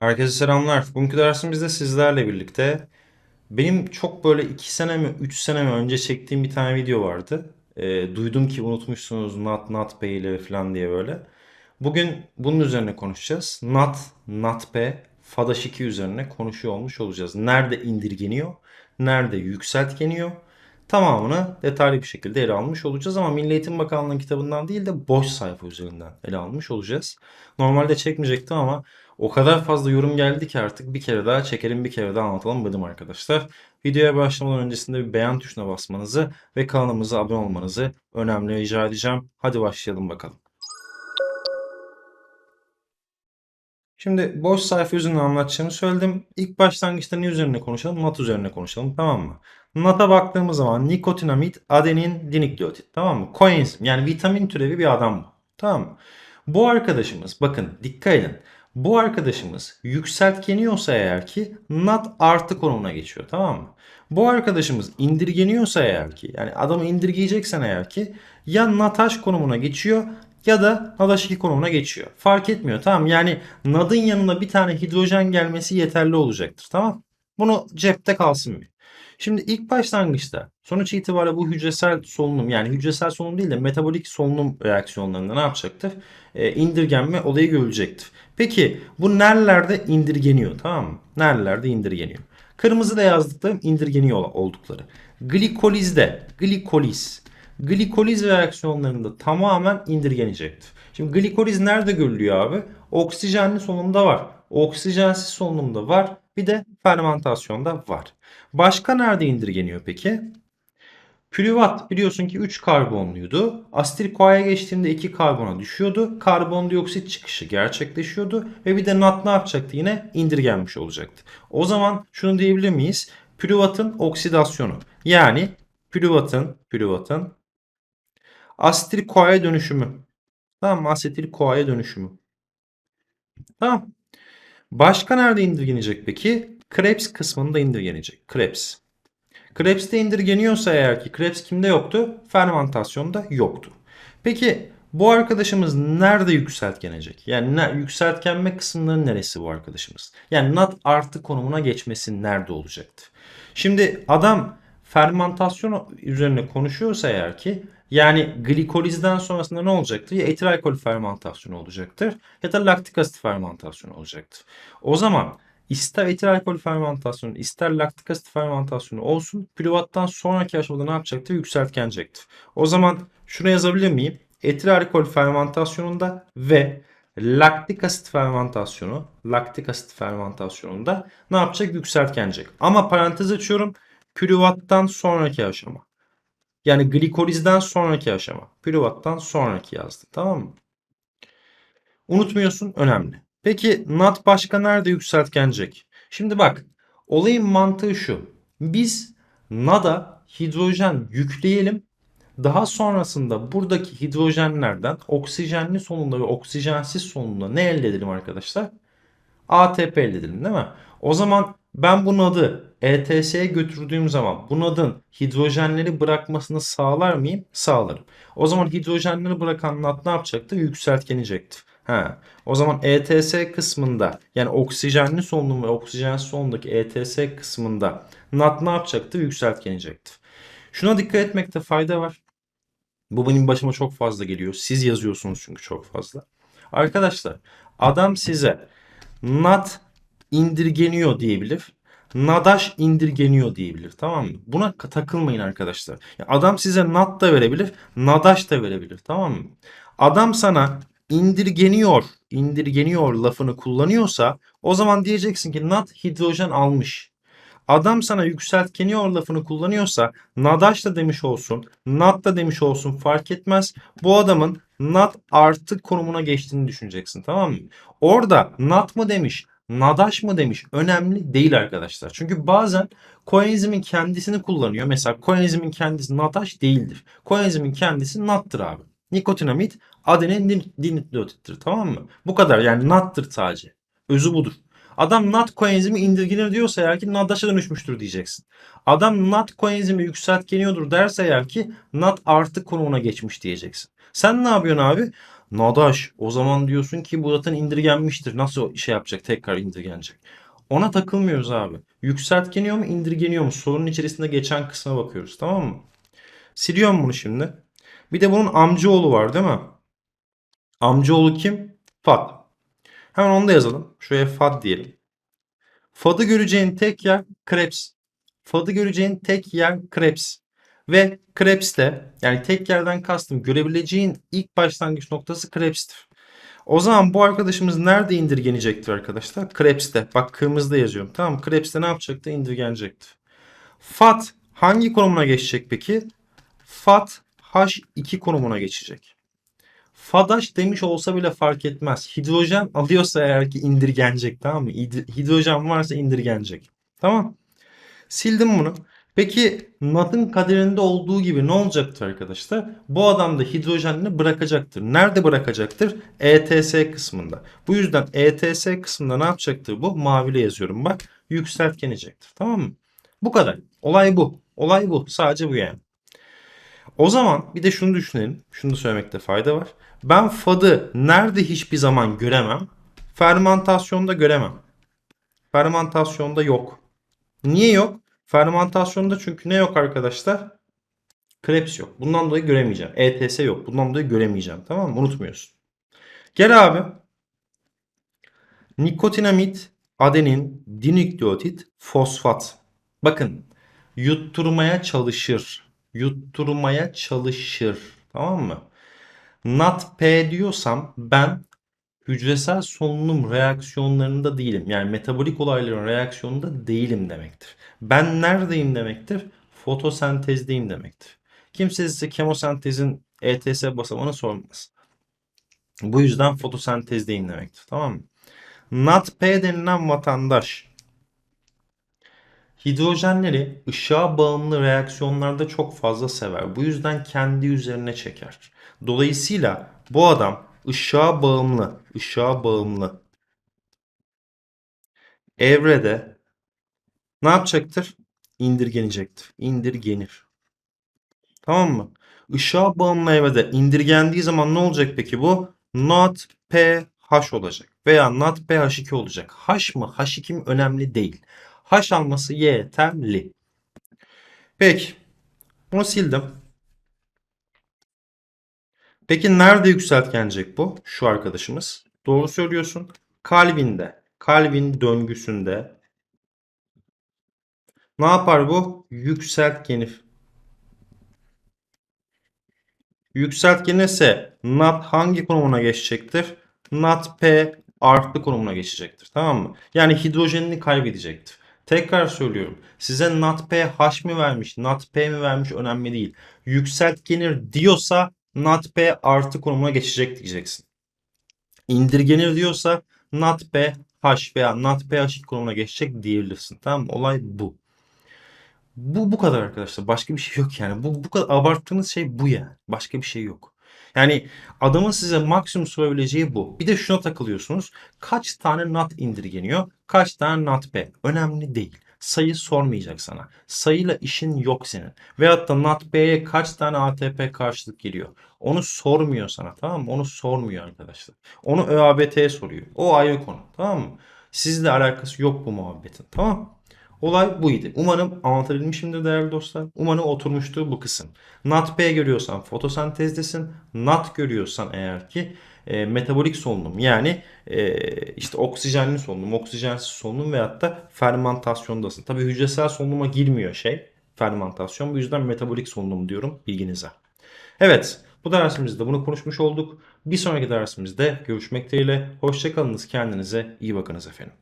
Herkese selamlar. Bugünkü dersimizde sizlerle birlikte benim çok böyle 2 sene mi 3 sene mi önce çektiğim bir tane video vardı. Ee, duydum ki unutmuşsunuz not, not pay ile falan diye böyle. Bugün bunun üzerine konuşacağız. Not, not pay, FADAŞ 2 üzerine konuşuyor olmuş olacağız. Nerede indirgeniyor, nerede yükseltgeniyor tamamını detaylı bir şekilde ele almış olacağız ama Milli Eğitim Bakanlığı'nın kitabından değil de boş sayfa üzerinden ele almış olacağız. Normalde çekmeyecektim ama o kadar fazla yorum geldi ki artık bir kere daha çekelim bir kere daha anlatalım dedim arkadaşlar. Videoya başlamadan öncesinde bir beğen tuşuna basmanızı ve kanalımıza abone olmanızı önemli rica edeceğim. Hadi başlayalım bakalım. Şimdi boş sayfa üzerine anlatacağımı söyledim. İlk başlangıçta ne üzerine konuşalım? NAT üzerine konuşalım tamam mı? NAT'a baktığımız zaman nikotinamid, adenin, dinükleotit tamam mı? Koenzim yani vitamin türevi bir adam bu. Tamam mı? Bu arkadaşımız bakın dikkat edin. Bu arkadaşımız yükseltkeniyorsa eğer ki NAT artı konumuna geçiyor tamam mı? Bu arkadaşımız indirgeniyorsa eğer ki yani adamı indirgeyeceksen eğer ki ya NATH konumuna geçiyor ya da NADH2 konumuna geçiyor. Fark etmiyor tamam yani NAD'ın yanına bir tane hidrojen gelmesi yeterli olacaktır tamam Bunu cepte kalsın bir. Şimdi ilk başlangıçta sonuç itibariyle bu hücresel solunum yani hücresel solunum değil de metabolik solunum reaksiyonlarında ne yapacaktır? E, indirgenme olayı görülecektir. Peki bu nerelerde indirgeniyor tamam mı? Nerelerde indirgeniyor? Kırmızıda yazdıklarım indirgeniyor oldukları. Glikolizde, glikoliz, glikoliz reaksiyonlarında tamamen indirgenecektir. Şimdi glikoliz nerede görülüyor abi? Oksijenli solunumda var. Oksijensiz solunumda var. Bir de fermentasyonda var. Başka nerede indirgeniyor peki? Pürüvat biliyorsun ki 3 karbonluydu. Asetil koaya geçtiğinde 2 karbona düşüyordu. Karbondioksit çıkışı gerçekleşiyordu. Ve bir de NAT ne yapacaktı yine? indirgenmiş olacaktı. O zaman şunu diyebilir miyiz? Pürüvatın oksidasyonu. Yani pürüvatın, pürüvatın asetil koaya dönüşümü. Tamam mı? Asetil koaya dönüşümü. Tamam. Başka nerede indirgenecek peki? Krebs kısmında indirgenecek. Krebs. Krebs'te indirgeniyorsa eğer ki Krebs kimde yoktu? Fermentasyonda yoktu. Peki bu arkadaşımız nerede yükseltgenecek? Yani ne, yükseltgenme kısımları neresi bu arkadaşımız? Yani NAT artı konumuna geçmesi nerede olacaktı? Şimdi adam fermentasyon üzerine konuşuyorsa eğer ki yani glikolizden sonrasında ne olacaktır? Ya etil alkol fermentasyonu olacaktır ya da laktik asit fermentasyonu olacaktır. O zaman ister etil alkol fermentasyonu ister laktik asit fermentasyonu olsun pürüvattan sonraki aşamada ne yapacaktır? Yükseltgenecektir. O zaman şunu yazabilir miyim? Etil alkol fermentasyonunda ve laktik asit fermentasyonu, laktik asit fermentasyonunda ne yapacak? Yükseltgenecek. Ama parantez açıyorum. Pürüvattan sonraki aşama. Yani glikolizden sonraki aşama. Pürüvattan sonraki yazdı. Tamam mı? Unutmuyorsun önemli. Peki NAT başka nerede yükseltgenecek? Şimdi bak olayın mantığı şu. Biz NAD'a hidrojen yükleyelim. Daha sonrasında buradaki hidrojenlerden oksijenli sonunda ve oksijensiz sonunda ne elde edelim arkadaşlar? ATP elde edelim değil mi? O zaman ben bu NAD'ı ETS'ye götürdüğüm zaman bu NAD'ın hidrojenleri bırakmasını sağlar mıyım? Sağlarım. O zaman hidrojenleri bırakan NAD ne yapacaktır? Yükseltgenecektir. Ha, o zaman ETS kısmında yani oksijenli solunum ve oksijensiz solunumdaki ETS kısmında NAD ne yapacaktır? Yükseltgenecektir. Şuna dikkat etmekte fayda var. Bu benim başıma çok fazla geliyor. Siz yazıyorsunuz çünkü çok fazla. Arkadaşlar adam size NAD indirgeniyor diyebilir. Nadaş indirgeniyor diyebilir. Tamam mı? Buna takılmayın arkadaşlar. Adam size nat da verebilir, nadaş da verebilir. Tamam mı? Adam sana indirgeniyor, indirgeniyor lafını kullanıyorsa o zaman diyeceksin ki nat hidrojen almış. Adam sana yükseltkeniyor lafını kullanıyorsa nadaş da demiş olsun, nat da demiş olsun fark etmez. Bu adamın nat artı konumuna geçtiğini düşüneceksin tamam mı? Orada nat mı demiş, nadaş mı demiş önemli değil arkadaşlar. Çünkü bazen koenzimin kendisini kullanıyor. Mesela koenzimin kendisi nadaş değildir. Koenzimin kendisi nattır abi. Nikotinamid adenin dinükleotittir tamam mı? Bu kadar yani nattır sadece. Özü budur. Adam NAT koenzimi indirgenir diyorsa eğer ki NADAŞ'a dönüşmüştür diyeceksin. Adam NAT koenzimi yükseltgeniyordur derse eğer ki NAT artı konumuna geçmiş diyeceksin. Sen ne yapıyorsun abi? Nadaş o zaman diyorsun ki bu zaten indirgenmiştir. Nasıl şey yapacak tekrar indirgenecek? Ona takılmıyoruz abi. Yükseltgeniyor mu indirgeniyor mu? Sorunun içerisinde geçen kısma bakıyoruz tamam mı? Siliyorum bunu şimdi. Bir de bunun amcaoğlu var değil mi? Amcaoğlu kim? Fad. Hemen onu da yazalım. Şuraya Fad diyelim. Fad'ı göreceğin tek yer Krebs. Fad'ı göreceğin tek yer Krebs. Ve Krebs'te yani tek yerden kastım görebileceğin ilk başlangıç noktası Krebs'tir. O zaman bu arkadaşımız nerede indirgenecektir arkadaşlar? Krebs'te. Bak kırmızıda yazıyorum. Tamam Krebs'te ne yapacaktı? İndirgenecektir. Fat hangi konumuna geçecek peki? Fat H2 konumuna geçecek. Fadaş demiş olsa bile fark etmez. Hidrojen alıyorsa eğer ki indirgenecek tamam mı? Hid- Hidrojen varsa indirgenecek. Tamam. Sildim bunu. Peki NAT'ın kaderinde olduğu gibi ne olacaktır arkadaşlar? Bu adam da hidrojenini bırakacaktır. Nerede bırakacaktır? ETS kısmında. Bu yüzden ETS kısmında ne yapacaktır bu? Maviyle yazıyorum bak. Yükseltgenecektir. Tamam mı? Bu kadar. Olay bu. Olay bu. Sadece bu yani. O zaman bir de şunu düşünelim. Şunu da söylemekte fayda var. Ben FAD'ı nerede hiçbir zaman göremem? Fermentasyonda göremem. Fermentasyonda yok. Niye yok? Fermentasyonda çünkü ne yok arkadaşlar? Krebs yok. Bundan dolayı göremeyeceğim. ETS yok. Bundan dolayı göremeyeceğim. Tamam mı? Unutmuyorsun. Gel abi. Nikotinamit, adenin, dinükleotit, fosfat. Bakın yutturmaya çalışır. Yutturmaya çalışır. Tamam mı? NADP diyorsam ben hücresel solunum reaksiyonlarında değilim. Yani metabolik olayların reaksiyonunda değilim demektir. Ben neredeyim demektir? Fotosentezdeyim demektir. Kimse size kemosentezin ETS basamağını sormaz. Bu yüzden fotosentezdeyim demektir. Tamam mı? NADP denilen vatandaş hidrojenleri ışığa bağımlı reaksiyonlarda çok fazla sever. Bu yüzden kendi üzerine çeker. Dolayısıyla bu adam ışığa bağımlı, ışığa bağımlı evrede ne yapacaktır? İndirgenecektir. İndirgenir. Tamam mı? Işığa bağımlı evrede indirgendiği zaman ne olacak peki bu? Not pH olacak. Veya not pH2 olacak. H mı H2 mi önemli değil. H alması yeterli. Peki. Bunu sildim. Peki nerede yükseltgenecek bu? Şu arkadaşımız. Doğru söylüyorsun. Kalbinde. Kalbin döngüsünde. Ne yapar bu? Yükseltgenir. Yükseltgenirse NAT hangi konumuna geçecektir? NAT P artı konumuna geçecektir. Tamam mı? Yani hidrojenini kaybedecektir. Tekrar söylüyorum. Size NAT P H mi vermiş, NAT P mi vermiş önemli değil. Yükseltgenir diyorsa NAT P artı konumuna geçecek diyeceksin. İndirgenir diyorsa NAT P H veya NAT P H konumuna geçecek diyebilirsin. Tamam mı? Olay bu. Bu bu kadar arkadaşlar. Başka bir şey yok yani. Bu bu kadar abarttığınız şey bu yani. Başka bir şey yok. Yani adamın size maksimum sorabileceği bu. Bir de şuna takılıyorsunuz. Kaç tane nat indirgeniyor? Kaç tane nat P? Önemli değil. Sayı sormayacak sana. Sayıyla işin yok senin. Veyahut da nat P'ye kaç tane ATP karşılık geliyor? Onu sormuyor sana tamam mı? Onu sormuyor arkadaşlar. Onu ÖABT'ye soruyor. O ayrı konu tamam mı? Sizle alakası yok bu muhabbetin tamam mı? Olay buydu. Umarım anlatabilmişimdir değerli dostlar. Umarım oturmuştur bu kısım. NAT P görüyorsan fotosentezdesin. NAT görüyorsan eğer ki e, metabolik solunum yani e, işte oksijenli solunum, oksijensiz solunum veyahut da fermentasyondasın. Tabii hücresel solunuma girmiyor şey fermentasyon. Bu yüzden metabolik solunum diyorum bilginize. Evet bu dersimizde bunu konuşmuş olduk. Bir sonraki dersimizde görüşmek dileğiyle. Hoşçakalınız kendinize iyi bakınız efendim.